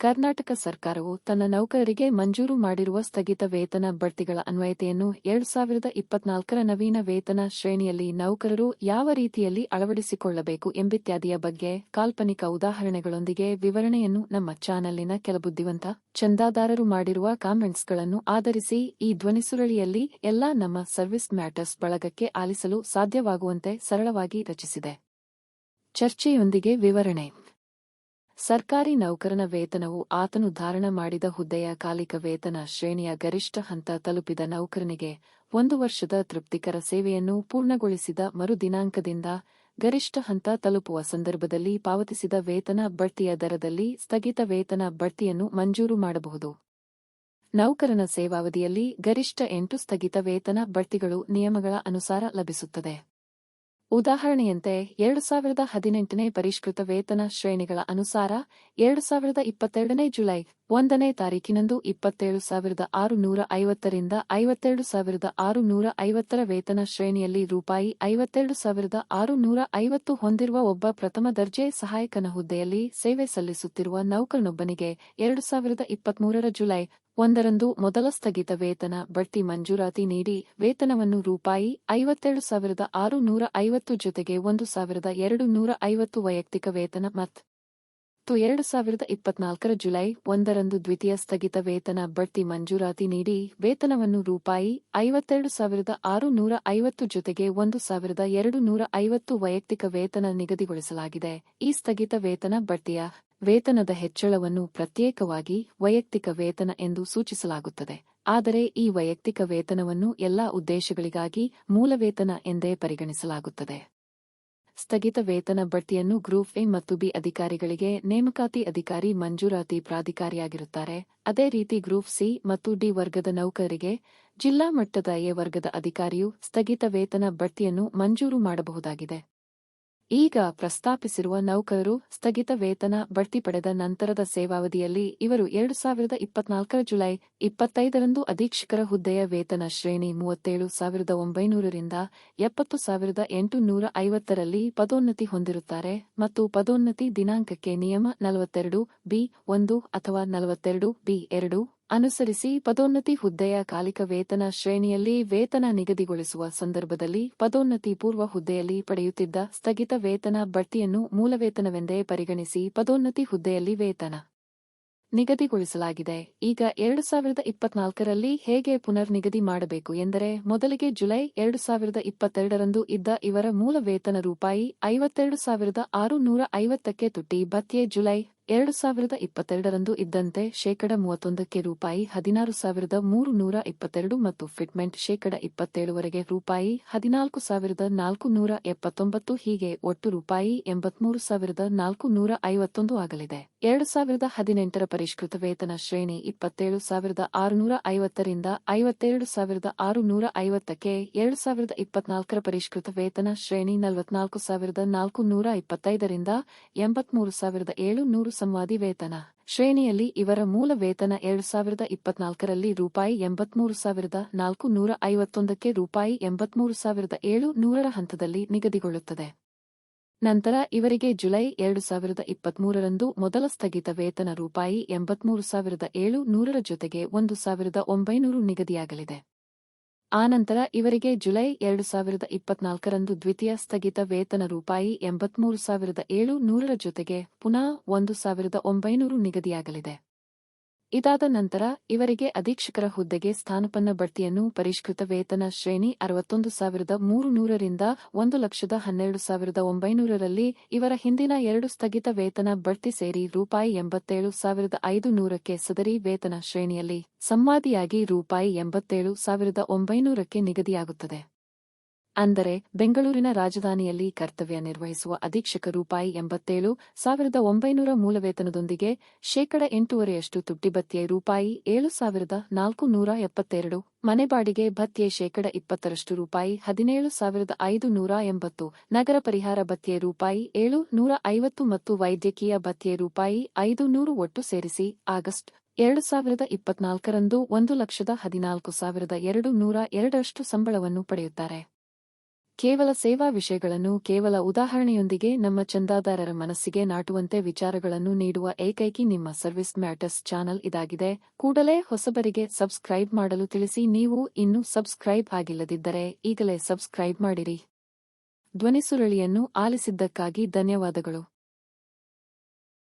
ಕರ್ನಾಟಕ ಸರ್ಕಾರವು ತನ್ನ ನೌಕರರಿಗೆ ಮಂಜೂರು ಮಾಡಿರುವ ಸ್ಥಗಿತ ವೇತನ ಬಡ್ತಿಗಳ ಅನ್ವಯತೆಯನ್ನು ಎರಡು ಸಾವಿರದ ಇಪ್ಪತ್ನಾಲ್ಕರ ನವೀನ ವೇತನ ಶ್ರೇಣಿಯಲ್ಲಿ ನೌಕರರು ಯಾವ ರೀತಿಯಲ್ಲಿ ಅಳವಡಿಸಿಕೊಳ್ಳಬೇಕು ಎಂಬಿತ್ಯಾದಿಯ ಬಗ್ಗೆ ಕಾಲ್ಪನಿಕ ಉದಾಹರಣೆಗಳೊಂದಿಗೆ ವಿವರಣೆಯನ್ನು ನಮ್ಮ ಚಾನಲ್ನ ಕೆಲ ಬುದ್ಧಿವಂತ ಚಂದಾದಾರರು ಮಾಡಿರುವ ಕಾಮೆಂಟ್ಸ್ಗಳನ್ನು ಆಧರಿಸಿ ಈ ಧ್ವನಿಸುರಳಿಯಲ್ಲಿ ಎಲ್ಲಾ ನಮ್ಮ ಸರ್ವಿಸ್ ಮ್ಯಾಟರ್ಸ್ ಬಳಗಕ್ಕೆ ಆಲಿಸಲು ಸಾಧ್ಯವಾಗುವಂತೆ ಸರಳವಾಗಿ ರಚಿಸಿದೆ. ಚರ್ಚೆಯೊಂದಿಗೆ ವಿವರಣೆ. ಸರ್ಕಾರಿ ನೌಕರನ ವೇತನವು ಆತನು ಧಾರಣ ಮಾಡಿದ ಹುದ್ದೆಯ ಕಾಲಿಕ ವೇತನ ಶ್ರೇಣಿಯ ಗರಿಷ್ಠ ಹಂತ ತಲುಪಿದ ನೌಕರನಿಗೆ ಒಂದು ವರ್ಷದ ತೃಪ್ತಿಕರ ಸೇವೆಯನ್ನು ಪೂರ್ಣಗೊಳಿಸಿದ ಮರುದಿನಾಂಕದಿಂದ ಗರಿಷ್ಠ ಹಂತ ತಲುಪುವ ಸಂದರ್ಭದಲ್ಲಿ ಪಾವತಿಸಿದ ವೇತನ ಬಡ್ತಿಯ ದರದಲ್ಲಿ ಸ್ಥಗಿತ ವೇತನ ಬಡ್ತಿಯನ್ನು ಮಂಜೂರು ಮಾಡಬಹುದು. ನೌಕರನ ಸೇವಾವಧಿಯಲ್ಲಿ ಗರಿಷ್ಠ ಎಂಟು ಸ್ಥಗಿತ ವೇತನ ಬಡ್ತಿಗಳು ನಿಯಮಗಳ ಅನುಸಾರ ಲಭಿಸುತ್ತದೆ. ಉದಾಹರಣೆಯಂತೆ, ಎರಡು ಸಾವಿರದ ಹದಿನೆಂಟನೇ ಪರಿಷ್ಕೃತ ವೇತನ ಶ್ರೇಣಿಗಳ ಅನುಸಾರ, ಎರಡು ಸಾವಿರದ ಇಪ್ಪತ್ತೆರಡನೇ ಜುಲೈ ಒಂದನೇ ತಾರೀಕಿನಂದು ಇಪ್ಪತ್ತೇಳು ಸಾವಿರದ ಆರುನೂರ ಐವತ್ತರಿಂದ ಐವತ್ತೆರಡು ಸಾವಿರದ ಆರುನೂರ ಐವತ್ತರ ವೇತನ ಶ್ರೇಣಿಯಲ್ಲಿ ರೂಪಾಯಿ ಐವತ್ತೆರಡು ಸಾವಿರದ ಆರು ನೂರ ಐವತ್ತು ಹೊಂದಿರುವ ಒಬ್ಬ ಪ್ರಥಮ ದರ್ಜೆ ಸಹಾಯಕನ ಹುದ್ದೆಯಲ್ಲಿ ಸೇವೆ ಸಲ್ಲಿಸುತ್ತಿರುವ ನೌಕರನೊಬ್ಬನಿಗೆ ಎರಡು ಸಾವಿರದ ಇಪ್ಪತ್ಮೂರರ ಜುಲೈ ಒಂದರಂದು ಮೊದಲ ಸ್ಥಗಿತ ವೇತನ ಬಡ್ತಿ ಮಂಜೂರಾತಿ ನೀಡಿ ವೇತನವನ್ನು ರೂಪಾಯಿ ಐವತ್ತೆರಡು ಸಾವಿರದ ಆರು ನೂರ ಐವತ್ತು ಜೊತೆಗೆ ಒಂದು ಸಾವಿರದ ಎರಡು ನೂರ ಐವತ್ತು ವೈಯಕ್ತಿಕ ವೇತನ ಮತ್ತು ಎರಡು ಸಾವಿರದ ಇಪ್ಪತ್ನಾಲ್ಕರ ಜುಲೈ ಒಂದರಂದು ದ್ವಿತೀಯ ಸ್ಥಗಿತ ವೇತನ ಬಡ್ತಿ ಮಂಜೂರಾತಿ ನೀಡಿ ವೇತನವನ್ನು ರೂಪಾಯಿ ಐವತ್ತೆರಡು ಸಾವಿರದ ಆರು ನೂರ ಐವತ್ತು ಜೊತೆಗೆ ಒಂದು ಸಾವಿರದ ಎರಡು ನೂರ ಐವತ್ತು ವೈಯಕ್ತಿಕ ವೇತನ ನಿಗದಿಗೊಳಿಸಲಾಗಿದೆ. ಈ ಸ್ಥಗಿತ ವೇತನ ಬಡ್ತಿಯ ವೇತನದ ಹೆಚ್ಚಳವನ್ನು ಪ್ರತ್ಯೇಕವಾಗಿ ವೈಯಕ್ತಿಕ ವೇತನ ಎಂದು ಸೂಚಿಸಲಾಗುತ್ತದೆ. ಆದರೆ ಈ ವೈಯಕ್ತಿಕ ವೇತನವನ್ನು ಎಲ್ಲಾ ಉದ್ದೇಶಗಳಿಗಾಗಿ ಮೂಲ ವೇತನ ಎಂದೇ ಪರಿಗಣಿಸಲಾಗುತ್ತದೆ. ಸ್ಥಗಿತ ವೇತನ ಬಡ್ತಿಯನ್ನು ಗ್ರೂಪ್ ಎ ಮತ್ತು ಬಿ ಅಧಿಕಾರಿಗಳಿಗೆ ನೇಮಕಾತಿ ಅಧಿಕಾರಿ ಮಂಜೂರಾತಿ ಪ್ರಾಧಿಕಾರಿಯಾಗಿರುತ್ತಾರೆ. ಅದೇ ರೀತಿ ಗ್ರೂಪ್ ಸಿ ಮತ್ತು ಡಿ ವರ್ಗದ ನೌಕರರಿಗೆ ಜಿಲ್ಲಾ ಮಟ್ಟದ ಎ ವರ್ಗದ ಅಧಿಕಾರಿಯು ಸ್ಥಗಿತ ವೇತನ ಬಡ್ತಿಯನ್ನು ಮಂಜೂರು ಮಾಡಬಹುದಾಗಿದೆ. ಈಗ ಪ್ರಸ್ತಾಪಿಸಿರುವ ನೌಕರರು ಸ್ಥಗಿತ ವೇತನ ಬಡ್ತಿ ಪಡೆದ ನಂತರದ ಸೇವಾವಧಿಯಲ್ಲಿ ಇವರು ಎರಡು ಸಾವಿರದ ಇಪ್ಪತ್ನಾಲ್ಕರ ಜುಲೈ ಇಪ್ಪತ್ತೈದರಂದು ಅಧೀಕ್ಷಕರ ಹುದ್ದೆಯ ವೇತನ ಶ್ರೇಣಿ ಮೂವತ್ತೇಳು ಸಾವಿರದ ಒಂಬೈನೂರರಿಂದ ಎಪ್ಪತ್ತು ಸಾವಿರದ ಎಂಟುನೂರ ಐವತ್ತರಲ್ಲಿ ಪದೋನ್ನತಿ ಹೊಂದಿರುತ್ತಾರೆ ಮತ್ತು ಪದೋನ್ನತಿ ದಿನಾಂಕಕ್ಕೆ ನಿಯಮ ನಲವತ್ತೆರಡು ಬಿ ಒಂದು ಅಥವಾ ನಲವತ್ತೆರಡು ಬಿ ಎರಡು ಅನುಸರಿಸಿ ಪದೋನ್ನತಿ ಹುದ್ದೆಯ ಕಾಲಿಕ ವೇತನ ಶ್ರೇಣಿಯಲ್ಲಿ ವೇತನ ನಿಗದಿಗೊಳಿಸುವ ಸಂದರ್ಭದಲ್ಲಿ ಪದೋನ್ನತಿ ಪೂರ್ವ ಹುದ್ದೆಯಲ್ಲಿ ಪಡೆಯುತ್ತಿದ್ದ ಸ್ಥಗಿತ ವೇತನ ಬಡ್ತಿಯನ್ನು ಮೂಲವೇತನವೆಂದೇ ಪರಿಗಣಿಸಿ ಪದೋನ್ನತಿ ಹುದ್ದೆಯಲ್ಲಿ ವೇತನ ನಿಗದಿಗೊಳಿಸಲಾಗಿದೆ. ಈಗ ಎರಡು ಸಾವಿರದ ಇಪ್ಪತ್ನಾಲ್ಕರಲ್ಲಿ ಹೇಗೆ ಪುನರ್ ನಿಗದಿ ಮಾಡಬೇಕು ಎಂದರೆ ಮೊದಲಿಗೆ ಜುಲೈ ಎರಡು ಸಾವಿರದ ಇಪ್ಪತ್ತೆರಡರಂದು ಇದ್ದ ಇವರ ಮೂಲ ವೇತನ ರೂಪಾಯಿ ಐವತ್ತೆರಡು ಸಾವಿರದ ಆರು ನೂರ ಐವತ್ತಕ್ಕೆ ತುಟ್ಟಿ, ಭತ್ಯೆ ಜುಲೈ ಎರಡು ಸಾವಿರದ ಇಪ್ಪತ್ತೆರಡರಂದು ಇದ್ದಂತೆ ಶೇಕಡ ಮೂವತ್ತೊಂದಕ್ಕೆ ರೂಪಾಯಿ ಹದಿನಾರು ಸಾವಿರದ ಮೂರು ನೂರ ಇಪ್ಪತ್ತೆರಡು ಮತ್ತು ಫಿಟ್ಮೆಂಟ್ ಶೇಕಡ ಇಪ್ಪತ್ತೇಳುವರೆಗೆ ರೂಪಾಯಿ ಹದಿನಾಲ್ಕು ಸಾವಿರದ ನಾಲ್ಕು ನೂರ ಎಪ್ಪತ್ತೊಂಬತ್ತು ಹೀಗೆ ಒಟ್ಟು ರೂಪಾಯಿ ಎಂಬತ್ಮೂರು ಸಾವಿರದ ನಾಲ್ಕು ನೂರ ಐವತ್ತೊಂದು ಆಗಲಿದೆ. ಎರಡು ಸಾವಿರದ ಹದಿನೆಂಟರ ಪರಿಷ್ಕೃತ ವೇತನ ಶ್ರೇಣಿ ಇಪ್ಪತ್ತೇಳು ಸಾವಿರದ ಆರುನೂರ ಐವತ್ತರಿಂದ ಐವತ್ತೆರಡು ಸಾವಿರದ ಆರುನೂರ ಐವತ್ತಕ್ಕೆ ಎರಡು ಸಾವಿರದ ಇಪ್ಪತ್ನಾಲ್ಕರ ಪರಿಷ್ಕೃತ ವೇತನ ಶ್ರೇಣಿ ನಲವತ್ನಾಲ್ಕು ಸಾವಿರದ ನಾಲ್ಕು ನೂರ ಇಪ್ಪತ್ತೈದರಿಂದ ಎಂಬತ್ಮೂರು ಸಾವಿರದ ಏಳು ನೂರು ಸಂವಾದಿ ವೇತನ. ಶ್ರೇಣಿಯಲ್ಲಿ ಇವರ ಮೂಲ ವೇತನ ಎರಡು ಸಾವಿರದ ಇಪ್ಪತ್ನಾಲ್ಕರಲ್ಲಿ ರೂಪಾಯಿ ಎಂಬತ್ಮೂರು ಸಾವಿರದ ನಾಲ್ಕು ನೂರ ಐವತ್ತೊಂದಕ್ಕೆ ರೂಪಾಯಿ ಎಂಬತ್ಮೂರು ಸಾವಿರದ ಏಳು ನೂರರ ಹಂತದಲ್ಲಿ ನಿಗದಿಗೊಳ್ಳುತ್ತದೆ. ನಂತರ ಇವರಿಗೆ ಜುಲೈ ಎರಡು ಸಾವಿರದ ಇಪ್ಪತ್ಮೂರರಂದು ಮೊದಲ ಸ್ಥಗಿತ ವೇತನ ರೂಪಾಯಿ ಎಂಬತ್ಮೂರು ಸಾವಿರದ ಏಳು ನೂರರ ಜೊತೆಗೆ ಒಂದು ಸಾವಿರದ ಒಂಬೈನೂರು ನಿಗದಿಯಾಗಲಿದೆ. ಆನಂತರ ಇವರಿಗೆ ಜುಲೈ ಎರಡು ಸಾವಿರದ ಇಪ್ಪತ್ನಾಲ್ಕರಂದು ದ್ವಿತೀಯ ಸ್ಥಗಿತ ವೇತನ ರೂಪಾಯಿ ಎಂಬತ್ಮೂರು ಸಾವಿರದ ಏಳು ನೂರರ ಜೊತೆಗೆ ಪುನಃ ಒಂದು ಸಾವಿರದ ಒಂಬೈನೂರು ನಿಗದಿಯಾಗಲಿದೆ. ಇದಾದ ನಂತರ ಇವರಿಗೆ ಅಧೀಕ್ಷಕರ ಹುದ್ದೆಗೆ ಸ್ಥಾನಪನ್ನ ಬಡ್ತಿಯನ್ನು ಪರಿಷ್ಕೃತ ವೇತನ ಶ್ರೇಣಿ ಅರವತ್ತೊಂದು ಸಾವಿರದ ಮೂರು ನೂರರಿಂದ ಒಂದು ಲಕ್ಷದ ಹನ್ನೆರಡು ಸಾವಿರದ ಒಂಬೈನೂರರಲ್ಲಿ ಇವರ ಹಿಂದಿನ ಎರಡು ಸ್ಥಗಿತ ವೇತನ ಬಡ್ತಿ ಸೇರಿ ರೂಪಾಯಿ ಎಂಬತ್ತೇಳು ಸಾವಿರದ ಐದು ನೂರಕ್ಕೆ ಸದರಿ ವೇತನ ಶ್ರೇಣಿಯಲ್ಲಿ ಸಂವಾದಿಯಾಗಿ ರೂಪಾಯಿ ಎಂಬತ್ತೇಳು ಸಾವಿರದ ಒಂಬೈನೂರಕ್ಕೆ ನಿಗದಿಯಾಗುತ್ತದೆ. ಅಂದರೆ ಬೆಂಗಳೂರಿನ ರಾಜಧಾನಿಯಲ್ಲಿ ಕರ್ತವ್ಯ ನಿರ್ವಹಿಸುವ ಅಧೀಕ್ಷಕ ರೂಪಾಯಿ ಎಂಬತ್ತೇಳು ಸಾವಿರದ ಒಂಬೈನೂರ ಮೂಲ ವೇತನದೊಂದಿಗೆ ಶೇಕಡ ಎಂಟೂವರೆಯಷ್ಟು ತುಟ್ಟಿ ಭತ್ಯೆ ರೂಪಾಯಿ ಏಳು ಸಾವಿರದ ನಾಲ್ಕು ನೂರ ಎಪ್ಪತ್ತೆರಡು, ಮನೆ ಬಾಡಿಗೆ ಭತ್ಯೆ ಶೇಕಡ ಇಪ್ಪತ್ತರಷ್ಟು ರೂಪಾಯಿ ಹದಿನೇಳು ಸಾವಿರದ ಐದು ನೂರ ಎಂಬತ್ತು, ನಗರ ಪರಿಹಾರ ಭತ್ಯೆ ರೂಪಾಯಿ ಏಳು ನೂರ ಐವತ್ತು ಮತ್ತು ವೈದ್ಯಕೀಯ ಭತ್ಯೆ ರೂಪಾಯಿ ಐದು ನೂರು ಒಟ್ಟು ಸೇರಿಸಿ ಆಗಸ್ಟ್ ಎರಡು ಸಾವಿರದ ಇಪ್ಪತ್ನಾಲ್ಕರಂದು ಒಂದು ಲಕ್ಷದ ಹದಿನಾಲ್ಕು ಸಾವಿರದ ಎರಡು ನೂರ ಎರಡರಷ್ಟು ಸಂಬಳವನ್ನು ಪಡೆಯುತ್ತಾರೆ. ಕೇವಲ ಸೇವಾ ವಿಷಯಗಳನ್ನು ಕೇವಲ ಉದಾಹರಣೆಯೊಂದಿಗೆ ನಮ್ಮ ಚಂದಾದಾರರ ಮನಸ್ಸಿಗೆ ನಾಟುವಂತೆ ವಿಚಾರಗಳನ್ನು ನೀಡುವ ಏಕೈಕಿ ನಿಮ್ಮ ಸರ್ವಿಸ್ ಮ್ಯಾಟರ್ಸ್ ಚಾನಲ್ ಇದಾಗಿದೆ. ಕೂಡಲೇ ಹೊಸಬರಿಗೆ ಸಬ್ಸ್ಕ್ರೈಬ್ ಮಾಡಲು ತಿಳಿಸಿ, ನೀವು ಇನ್ನೂ ಸಬ್ಸ್ಕ್ರೈಬ್ ಆಗಿಲ್ಲದಿದ್ದರೆ ಈಗಲೇ ಸಬ್ಸ್ಕ್ರೈಬ್ ಮಾಡಿರಿ. ಧ್ವನಿಸುರಳಿಯನ್ನು ಆಲಿಸಿದ್ದಕ್ಕಾಗಿ ಧನ್ಯವಾದಗಳು.